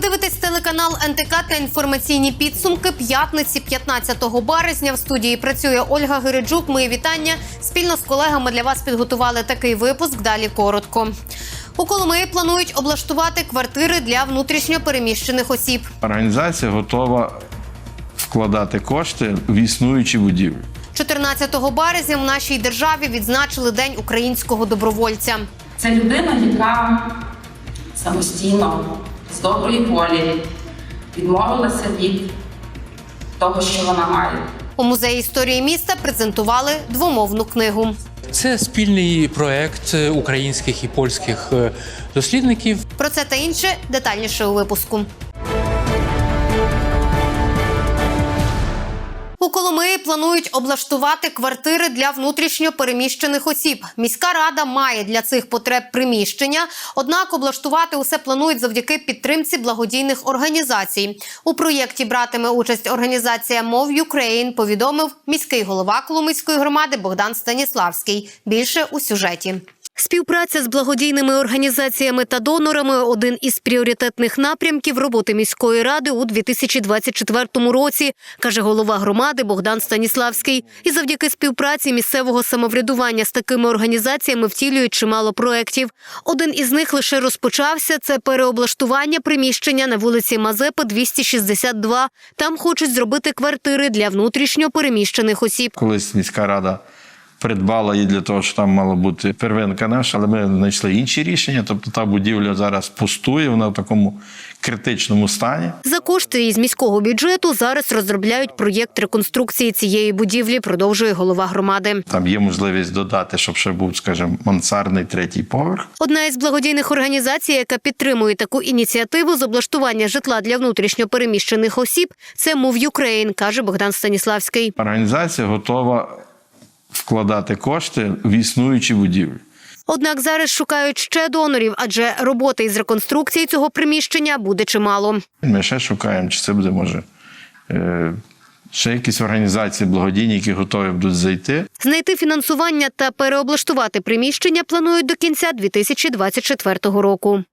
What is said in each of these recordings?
дивитесь телеканал НТК та інформаційні підсумки п'ятниці 15 березня. В студії працює Ольга Гириджук. Мої вітання. Спільно з колегами для вас підготували такий випуск. Далі коротко. У Коломиї планують облаштувати квартири для внутрішньо переміщених осіб. Організація готова вкладати кошти в існуючі будівлі. 14 березня в нашій державі відзначили День українського добровольця. Це людина, яка самостійно, з доброї волі відмовилася від того, що вона має. У музеї історії міста презентували двомовну книгу. Це спільний проект е, українських і польських е, дослідників. Про це та інше детальніше у випуску. У Коломиї планують облаштувати квартири для внутрішньо переміщених осіб. Міська рада має для цих потреб приміщення. Однак облаштувати усе планують завдяки підтримці благодійних організацій. У проєкті братиме участь організація Мов Ukraine, повідомив міський голова Коломийської громади Богдан Станіславський. Більше у сюжеті. Співпраця з благодійними організаціями та донорами один із пріоритетних напрямків роботи міської ради у 2024 році, каже голова громади Богдан Станіславський. І завдяки співпраці місцевого самоврядування з такими організаціями втілюють чимало проєктів. Один із них лише розпочався. Це переоблаштування приміщення на вулиці Мазепи 262. Там хочуть зробити квартири для внутрішньо переміщених осіб. Колись міська рада придбала її для того, що там мала бути первинка наша, але ми знайшли інші рішення. Тобто та будівля зараз пустує, вона в такому критичному стані. За кошти із міського бюджету зараз розробляють проєкт реконструкції цієї будівлі. Продовжує голова громади. Там є можливість додати, щоб ще був, скажімо, мансардний третій поверх. Одна із благодійних організацій, яка підтримує таку ініціативу з облаштування житла для внутрішньо переміщених осіб, це Move Ukraine, каже Богдан Станіславський. Організація готова вкладати кошти в існуючі будівлі. Однак зараз шукають ще донорів, адже роботи із реконструкції цього приміщення буде чимало. Ми ще шукаємо, чи це буде може. е, Ще якісь організації благодійні, які готові будуть зайти. Знайти фінансування та переоблаштувати приміщення планують до кінця 2024 року.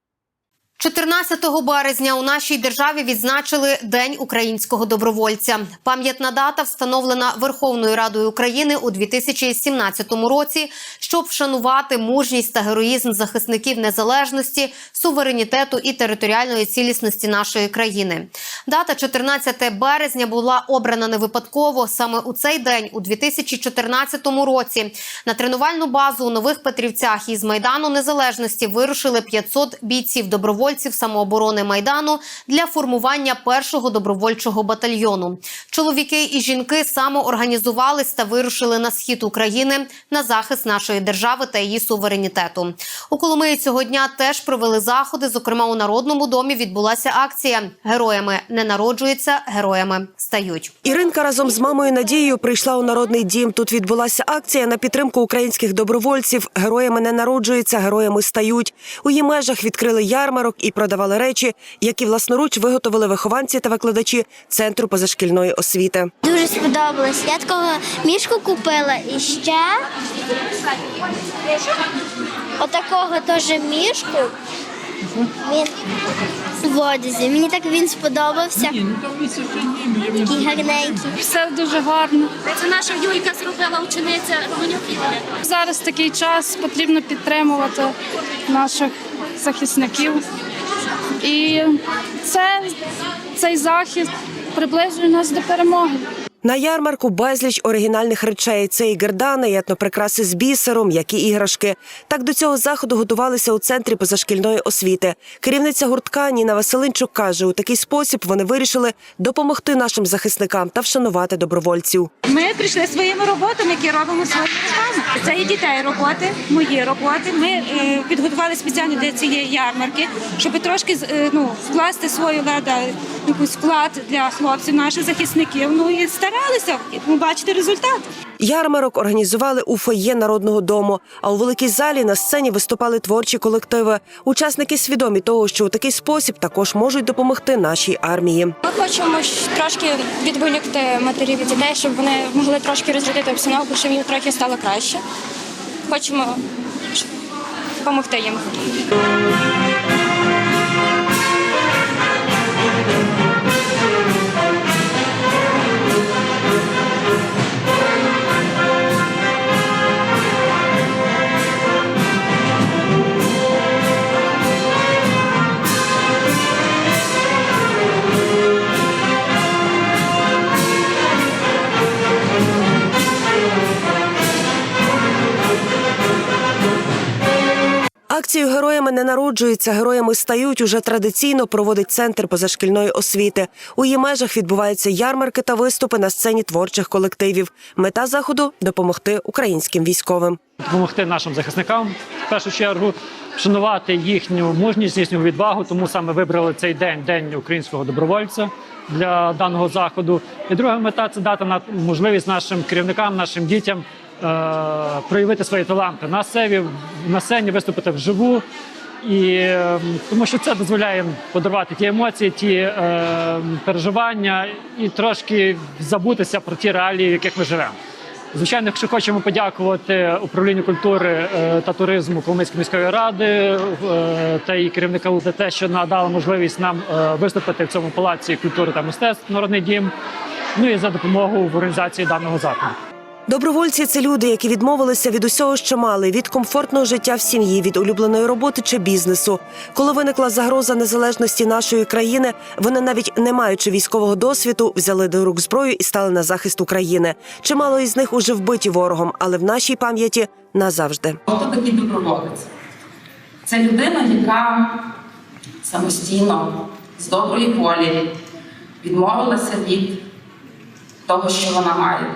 14 березня у нашій державі відзначили День українського добровольця. Пам'ятна дата встановлена Верховною Радою України у 2017 році, щоб вшанувати мужність та героїзм захисників незалежності, суверенітету і територіальної цілісності нашої країни. Дата 14 березня була обрана не випадково. Саме у цей день, у 2014 році, на тренувальну базу у нових Петрівцях із майдану незалежності вирушили 500 бійців добровольців самооборони майдану для формування першого добровольчого батальйону. Чоловіки і жінки самоорганізувались та вирушили на схід України на захист нашої держави та її суверенітету. У Коломиї цього дня теж провели заходи. Зокрема, у народному домі відбулася акція Героями не народжуються, героями стають. Іринка разом з мамою Надією прийшла у народний дім. Тут відбулася акція на підтримку українських добровольців. Героями не народжуються, героями стають. У її межах відкрили ярмарок і продавали речі, які власноруч виготовили вихованці та викладачі центру позашкільної освіти. Дуже сподобалось. Я такого мішку купила і ще отакого теж мішку. Він в одязі. Мені так він сподобався. Такий гарненький. Все дуже гарно. Це наша Юлька зробила учениця Романюк Зараз такий час потрібно підтримувати наших захисників. І це, цей захід приближує нас до перемоги. На ярмарку безліч оригінальних речей. Це і гердани, і етноприкраси з бісером, як і іграшки. Так до цього заходу готувалися у центрі позашкільної освіти. Керівниця гуртка Ніна Василинчук каже, у такий спосіб вони вирішили допомогти нашим захисникам та вшанувати добровольців. Ми прийшли своїми роботами, які робимо своїми руками. Це і дітей роботи, мої роботи. Ми е, підготували спеціально для цієї ярмарки, щоб трошки е, ну, вкласти свою леда, якийсь вклад для хлопців, наших захисників. Ну і старалися бачити результат. Ярмарок організували у фоє народного дому. А у великій залі на сцені виступали творчі колективи. Учасники свідомі того, що у такий спосіб також можуть допомогти нашій армії. Ми хочемо трошки відволікти матерів і дітей, щоб вони могли трошки розрядити обстановку, щоб їм трохи стало краще. Хочемо допомогти їм. Акцію героями не народжуються, героями стають уже традиційно проводить центр позашкільної освіти. У її межах відбуваються ярмарки та виступи на сцені творчих колективів. Мета заходу допомогти українським військовим. допомогти нашим захисникам в першу чергу, вшанувати їхню мужність, їхню відвагу. Тому саме вибрали цей день, день українського добровольця для даного заходу. І друга мета це дати можливість нашим керівникам, нашим дітям проявити свої таланти на сцені, на сцені виступити вживу. І е, тому що це дозволяє подарувати ті емоції, ті е, переживання і трошки забутися про ті реалії, в яких ми живемо. Звичайно, якщо хочемо подякувати управлінню культури е, та туризму Коломийської міської ради е, та її керівника за те, що надали можливість нам е, виступити в цьому палаці культури та мистецтв Народний дім. Ну і за допомогу в організації даного заходу. Добровольці це люди, які відмовилися від усього, що мали, від комфортного життя в сім'ї, від улюбленої роботи чи бізнесу. Коли виникла загроза незалежності нашої країни, вони навіть не маючи військового досвіду, взяли до рук зброю і стали на захист України. Чимало із них уже вбиті ворогом, але в нашій пам'яті назавжди. Хто такий доброволець? Це людина, яка самостійно, з доброї волі відмовилася від того, що вона має.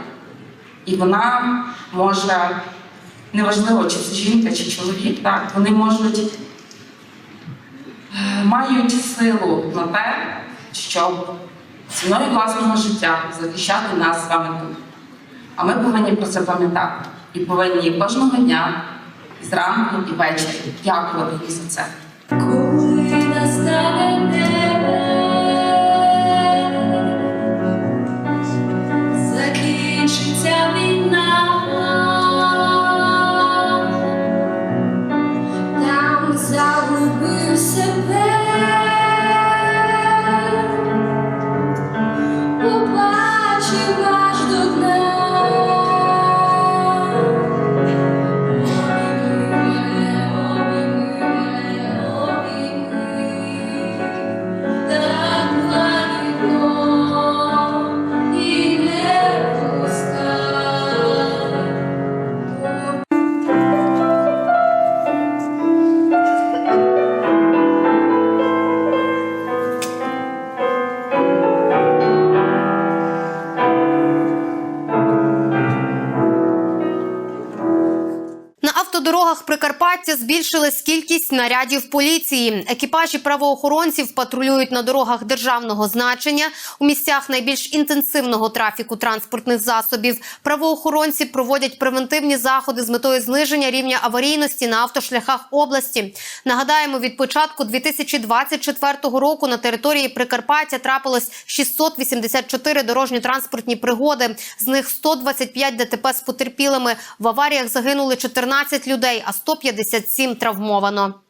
І вона може, неважливо, чи це жінка, чи чоловік, так, вони можуть е, мають силу на те, щоб ціною власного життя захищати нас з вами тут. А ми повинні про це пам'ятати і повинні кожного дня, зранку і ввечері дякувати їм за це. Закінчиться автодорогах Прикарпаття збільшилась кількість нарядів поліції. Екіпажі правоохоронців патрулюють на дорогах державного значення у місцях найбільш інтенсивного трафіку транспортних засобів. Правоохоронці проводять превентивні заходи з метою зниження рівня аварійності на автошляхах області. Нагадаємо, від початку 2024 року на території Прикарпаття трапилось 684 дорожньо-транспортні пригоди. З них 125 ДТП з потерпілими. В аваріях загинули 14 людей, а 157 травмовано.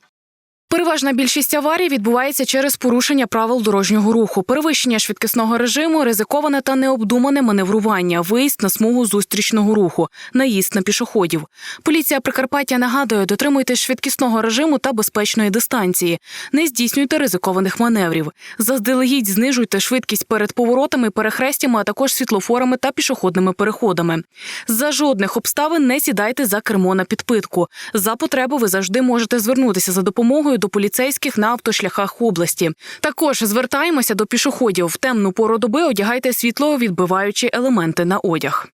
Переважна більшість аварій відбувається через порушення правил дорожнього руху, перевищення швидкісного режиму, ризиковане та необдумане маневрування, виїзд на смугу зустрічного руху, наїзд на пішоходів. Поліція Прикарпаття нагадує, дотримуйтесь швидкісного режиму та безпечної дистанції, не здійснюйте ризикованих маневрів. Заздалегідь знижуйте швидкість перед поворотами, перехрестями, а також світлофорами та пішохідними переходами. За жодних обставин не сідайте за кермо на підпитку. За потреби ви завжди можете звернутися за допомогою до поліцейських на автошляхах області. Також звертаємося до пішоходів. В темну пору доби одягайте світловідбиваючі елементи на одяг.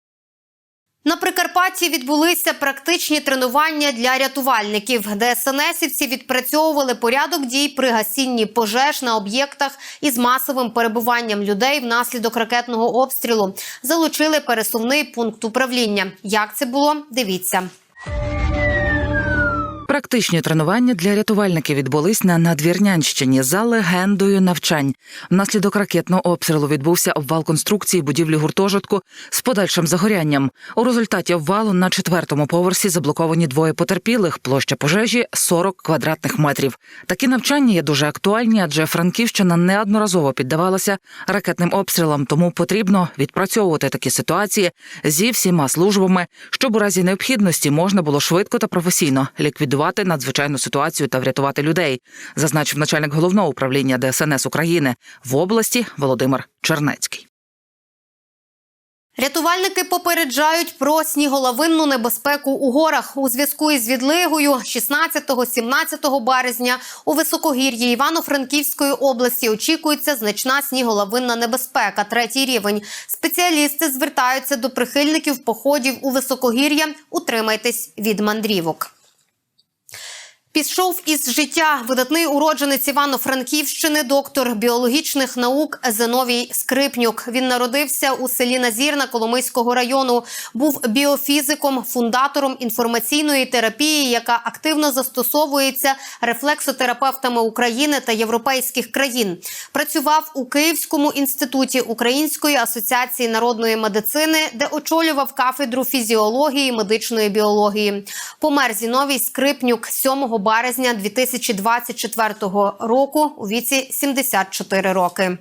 На Прикарпатті відбулися практичні тренування для рятувальників. ДСНСівці відпрацьовували порядок дій при гасінні пожеж на об'єктах із масовим перебуванням людей внаслідок ракетного обстрілу. Залучили пересувний пункт управління. Як це було? Дивіться. Практичні тренування для рятувальників відбулись на Надвірнянщині за легендою навчань. Внаслідок ракетного обстрілу відбувся обвал конструкції будівлі гуртожитку з подальшим загорянням. У результаті обвалу на четвертому поверсі заблоковані двоє потерпілих. Площа пожежі 40 квадратних метрів. Такі навчання є дуже актуальні, адже Франківщина неодноразово піддавалася ракетним обстрілам, тому потрібно відпрацьовувати такі ситуації зі всіма службами, щоб у разі необхідності можна було швидко та професійно ліквідувати надзвичайну ситуацію та врятувати людей, зазначив начальник головного управління ДСНС України в області Володимир Чернецький. Рятувальники попереджають про сніголовинну небезпеку у горах у зв'язку із відлигою 16-17 березня у високогір'ї Івано-Франківської області очікується значна сніголовинна небезпека. Третій рівень. Спеціалісти звертаються до прихильників походів у високогір'я. Утримайтесь від мандрівок. Пішов із життя видатний уродженець Івано-Франківщини, доктор біологічних наук Зиновій Скрипнюк. Він народився у селі Назірна Коломийського району. Був біофізиком, фундатором інформаційної терапії, яка активно застосовується рефлексотерапевтами України та європейських країн. Працював у Київському інституті Української асоціації народної медицини, де очолював кафедру фізіології і медичної біології. Помер Зіновій Скрипнюк 7 березня 2024 року у віці 74 роки.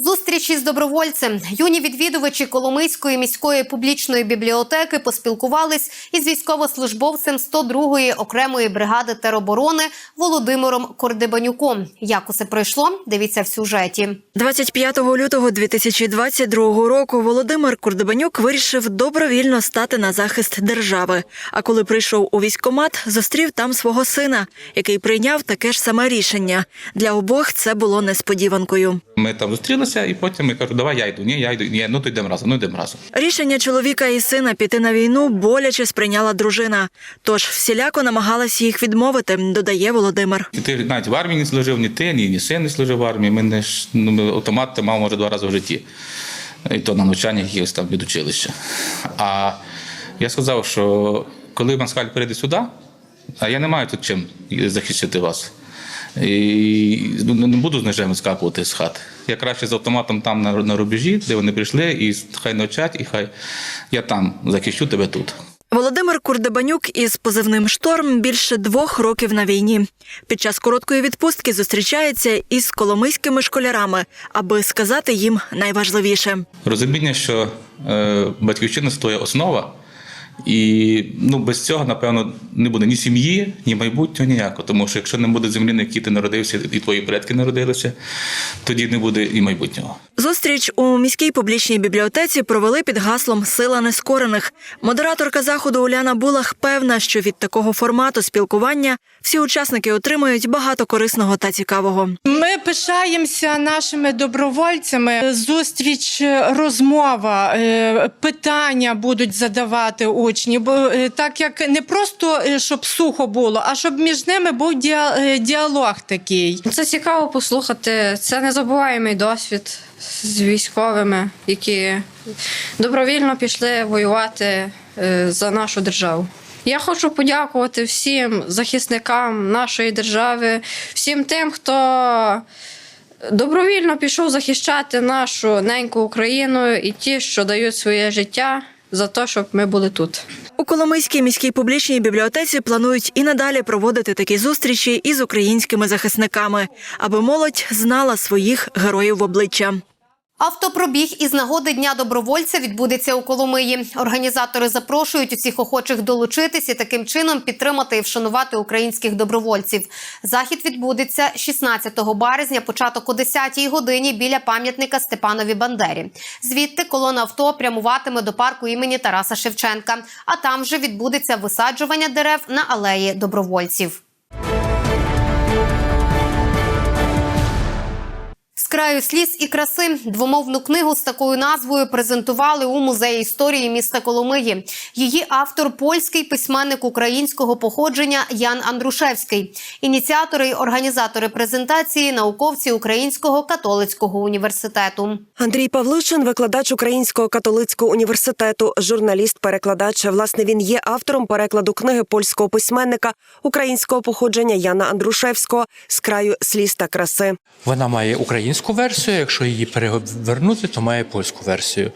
Зустрічі з добровольцем юні відвідувачі Коломийської міської публічної бібліотеки поспілкувались із військовослужбовцем 102-ї окремої бригади тероборони Володимиром Кордебанюком. Як усе пройшло? Дивіться в сюжеті. 25 лютого 2022 року Володимир Курдебанюк вирішив добровільно стати на захист держави. А коли прийшов у військкомат, зустрів там свого сина, який прийняв таке ж саме рішення. Для обох це було несподіванкою. Ми там зустрілися, і потім я кажу, давай я йду. Ні, я йду. Ні, ну то йдемо разом, ну йдемо разом. Рішення чоловіка і сина піти на війну боляче сприйняла дружина. Тож всіляко намагалась їх відмовити, додає Володимир. І Ти навіть в армії не служив, ні ти, ні, ні син не служив в армії. Ми не ж ну, автомат ти мав може два рази в житті. І то на навчаннях якихось там від училища. А я сказав, що коли Маскаль прийде сюди, а я не маю тут чим захистити вас. І ну, не буду з ножем скакувати з хати. Я краще з автоматом там на, на рубежі, де вони прийшли, і хай навчать, і хай я там захищу тебе тут. Володимир Курдебанюк із позивним шторм більше двох років на війні. Під час короткої відпустки зустрічається із коломийськими школярами, аби сказати їм найважливіше. Розуміння, що е, батьківщина це твоя основа, і ну, без цього, напевно, не буде ні сім'ї, ні майбутнього, ніякого. Тому що якщо не буде землі, на якій ти народився, і твої предки народилися, тоді не буде і майбутнього. Зустріч у міській публічній бібліотеці провели під гаслом Сила нескорених. Модераторка заходу Уляна Булах певна, що від такого формату спілкування всі учасники отримують багато корисного та цікавого. Ми пишаємося нашими добровольцями. Зустріч, розмова, е, питання будуть задавати учні. Бо е, так як не просто е, щоб сухо було, а щоб між ними був е, діалог такий. Це цікаво послухати. Це незабуваємий досвід з військовими, які добровільно пішли воювати за нашу державу. Я хочу подякувати всім захисникам нашої держави, всім тим, хто добровільно пішов захищати нашу неньку Україну і ті, що дають своє життя за те, щоб ми були тут. У Коломийській міській публічній бібліотеці планують і надалі проводити такі зустрічі із українськими захисниками, аби молодь знала своїх героїв в обличчя. Автопробіг із нагоди Дня добровольця відбудеться у Коломиї. Організатори запрошують усіх охочих долучитись і таким чином підтримати і вшанувати українських добровольців. Захід відбудеться 16 березня, початок о 10-й годині біля пам'ятника Степанові Бандері. Звідти колона авто прямуватиме до парку імені Тараса Шевченка. А там вже відбудеться висаджування дерев на алеї добровольців. Краю сліз і краси двомовну книгу з такою назвою презентували у музеї історії міста Коломиї. Її автор польський письменник українського походження Ян Андрушевський. Ініціатори й організатори презентації науковці Українського католицького університету. Андрій Павлишин, викладач Українського католицького університету, журналіст-перекладач. Власне, він є автором перекладу книги польського письменника українського походження Яна Андрушевського з краю сліз та краси. Вона має українську версію. Якщо її перевернути, то має польську версію.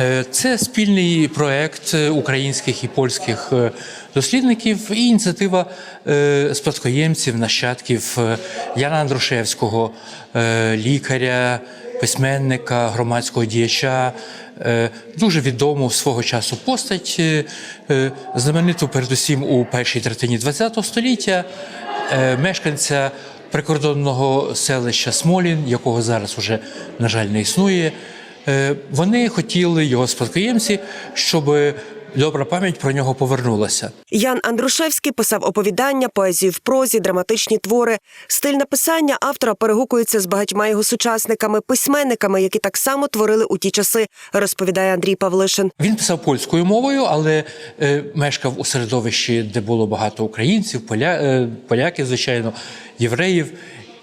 Е, Це спільний проект українських і польських е, дослідників і ініціатива е, спадкоємців, нащадків е, Яна Андрушевського, е, лікаря, письменника, громадського діяча. е, Дуже відому свого часу постать, е, е, знамениту передусім у першій третині ХХ століття, е, мешканця прикордонного селища Смолін, якого зараз уже, на жаль, не існує. Е, Вони хотіли його спадкоємці, щоб добра пам'ять про нього повернулася. Ян Андрушевський писав оповідання, поезію в прозі, драматичні твори. Стиль написання автора перегукується з багатьма його сучасниками, письменниками, які так само творили у ті часи, розповідає Андрій Павлишин. Він писав польською мовою, але е, мешкав у середовищі, де було багато українців, поля, е, поляків, звичайно, євреїв.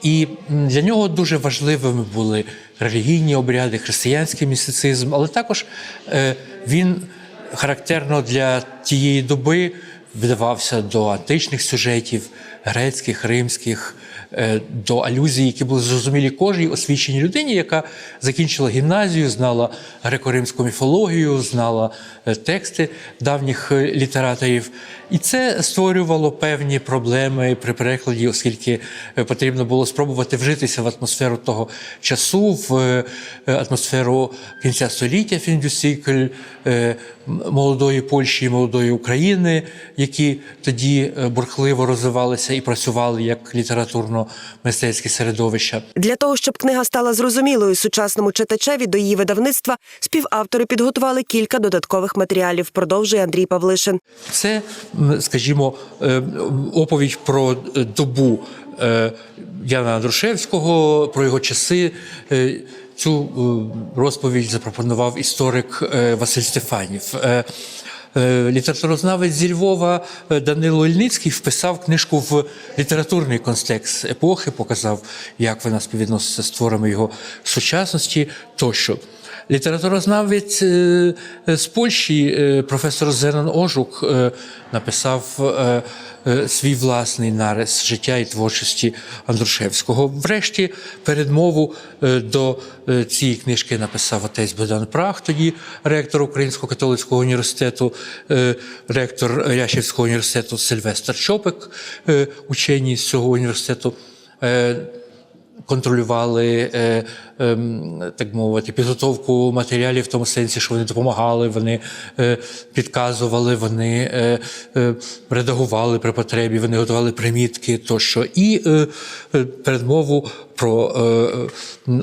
І для нього дуже важливими були релігійні обряди, християнський містицизм, але також е, він характерно для тієї доби вдавався до античних сюжетів, грецьких, римських, до алюзій, які були зрозумілі кожній освіченій людині, яка закінчила гімназію, знала греко-римську міфологію, знала е, тексти давніх е, літераторів. І це створювало певні проблеми при перекладі, оскільки е, потрібно було спробувати вжитися в атмосферу того часу, в е, атмосферу кінця століття Фіндюсікль, е, молодої Польщі молодої України, які тоді е, бурхливо розвивалися і працювали як літературно-мистецькі середовища. Для того щоб книга стала зрозумілою сучасному читачеві до її видавництва, співавтори підготували кілька додаткових матеріалів. Продовжує Андрій Павлишин. Це, скажімо, е, оповідь про е, добу е, Яна Андрушевського, про його часи. Цю розповідь запропонував історик Василь Стефанів. Е, Літературознавець зі Львова е, Данило Ільницький вписав книжку в літературний контекст епохи, показав, як вона співвідноситься з творами його сучасності тощо. Літературознавець е, е, з Польщі е, професор Зенон Ожук написав свій власний нарис життя і творчості Андрушевського. Врешті передмову до цієї книжки написав отець Богдан Прах, тоді ректор Українського католицького університету, ректор Рящівського університету Сильвестр Чопик, учені з цього університету. Контролювали, е, ем, так мовити, підготовку матеріалів в тому сенсі, що вони допомагали, вони е, підказували, вони е, редагували при потребі, вони готували примітки тощо. І передмову про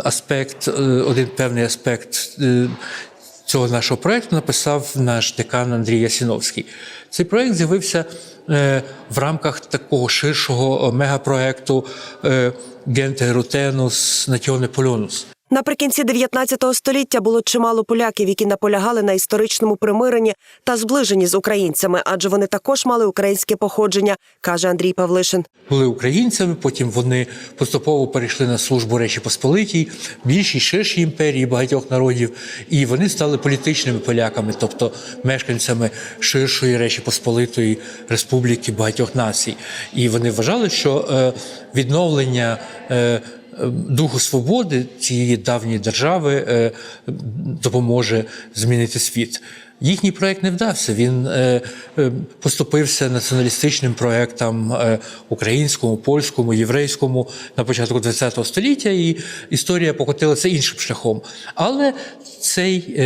аспект, один певний аспект. Цього нашого проєкту написав наш декан Андрій Ясіновський. Цей проект з'явився е, в рамках такого ширшого мегапроекту е, Генте Рутенус Полюнус. Наприкінці 19 століття було чимало поляків, які наполягали на історичному примиренні та зближенні з українцями, адже вони також мали українське походження, каже Андрій Павлишин. Були українцями, потім вони поступово перейшли на службу Речі Посполитій, більшій ширшій імперії багатьох народів, і вони стали політичними поляками, тобто мешканцями ширшої Речі Посполитої республіки багатьох націй. І вони вважали, що е, відновлення. Духу свободи цієї давньої держави е, допоможе змінити світ. Їхній проект не вдався. Він е, е, поступився націоналістичним проектам українському, польському, єврейському на початку ХХ століття, і історія покотилася іншим шляхом. Але цей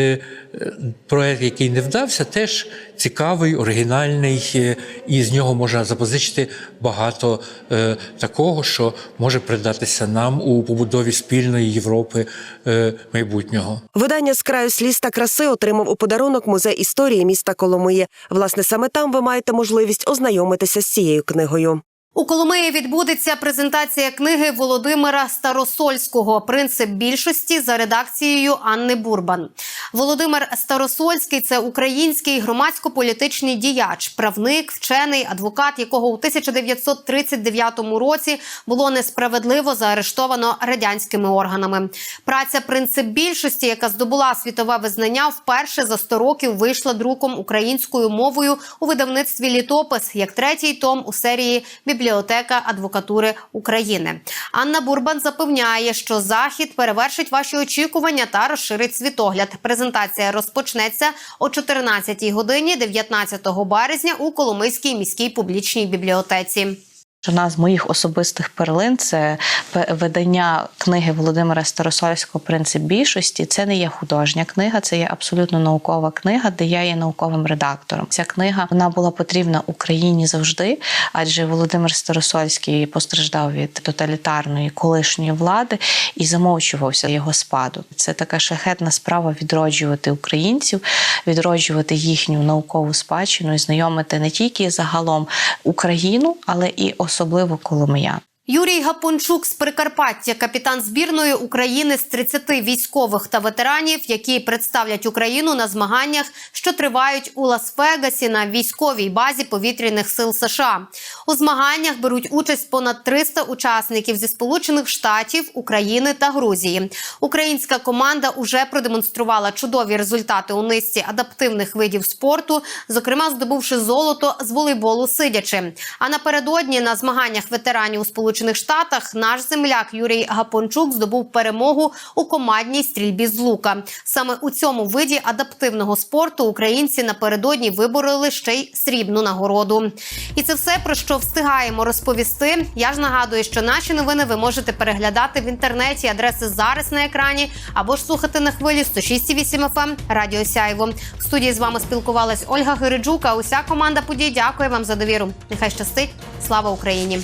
проект, який не вдався, теж цікавий, оригінальний, е, і з нього можна запозичити багато е, такого, що може придатися нам у побудові спільної Європи е, майбутнього. Видання з краю сліз та краси отримав у подарунок музей історії міста Коломиї. Власне, саме там ви маєте можливість ознайомитися з цією книгою. У Коломиї відбудеться презентація книги Володимира Старосольського Принцип більшості за редакцією Анни Бурбан. Володимир Старосольський це український громадсько-політичний діяч, правник, вчений, адвокат, якого у 1939 році було несправедливо заарештовано радянськими органами. Праця Принцип більшості, яка здобула світове визнання, вперше за 100 років вийшла друком українською мовою у видавництві літопис як третій том у серії Бібліотека адвокатури України. Анна Бурбан запевняє, що захід перевершить ваші очікування та розширить світогляд. Презентація розпочнеться о 14 годині 19 березня у Коломийській міській публічній бібліотеці. Одна з моїх особистих перлин це видання книги Володимира Старосольського Принцип більшості. Це не є художня книга, це є абсолютно наукова книга, де я є науковим редактором. Ця книга вона була потрібна Україні завжди, адже Володимир Старосольський постраждав від тоталітарної колишньої влади і замовчувався його спаду. Це така шахетна справа відроджувати українців, відроджувати їхню наукову спадщину і знайомити не тільки загалом Україну, але і особливо коломиян. Юрій Гапончук з Прикарпаття, капітан збірної України з 30 військових та ветеранів, які представлять Україну на змаганнях, що тривають у Лас-Вегасі на військовій базі повітряних сил США. У змаганнях беруть участь понад 300 учасників зі Сполучених Штатів, України та Грузії. Українська команда уже продемонструвала чудові результати у низці адаптивних видів спорту, зокрема здобувши золото з волейболу сидячи. А напередодні на змаганнях ветеранів у Сполучених Штатах наш земляк Юрій Гапончук здобув перемогу у командній стрільбі з лука. Саме у цьому виді адаптивного спорту українці напередодні вибороли ще й срібну нагороду. І це все про що встигаємо розповісти. Я ж нагадую, що наші новини ви можете переглядати в інтернеті. Адреси зараз на екрані або ж слухати на хвилі 106,8 FM Радіо Сяйво. В студії з вами спілкувалась Ольга Гириджук. А уся команда подій дякує вам за довіру. Нехай щастить. Слава Україні!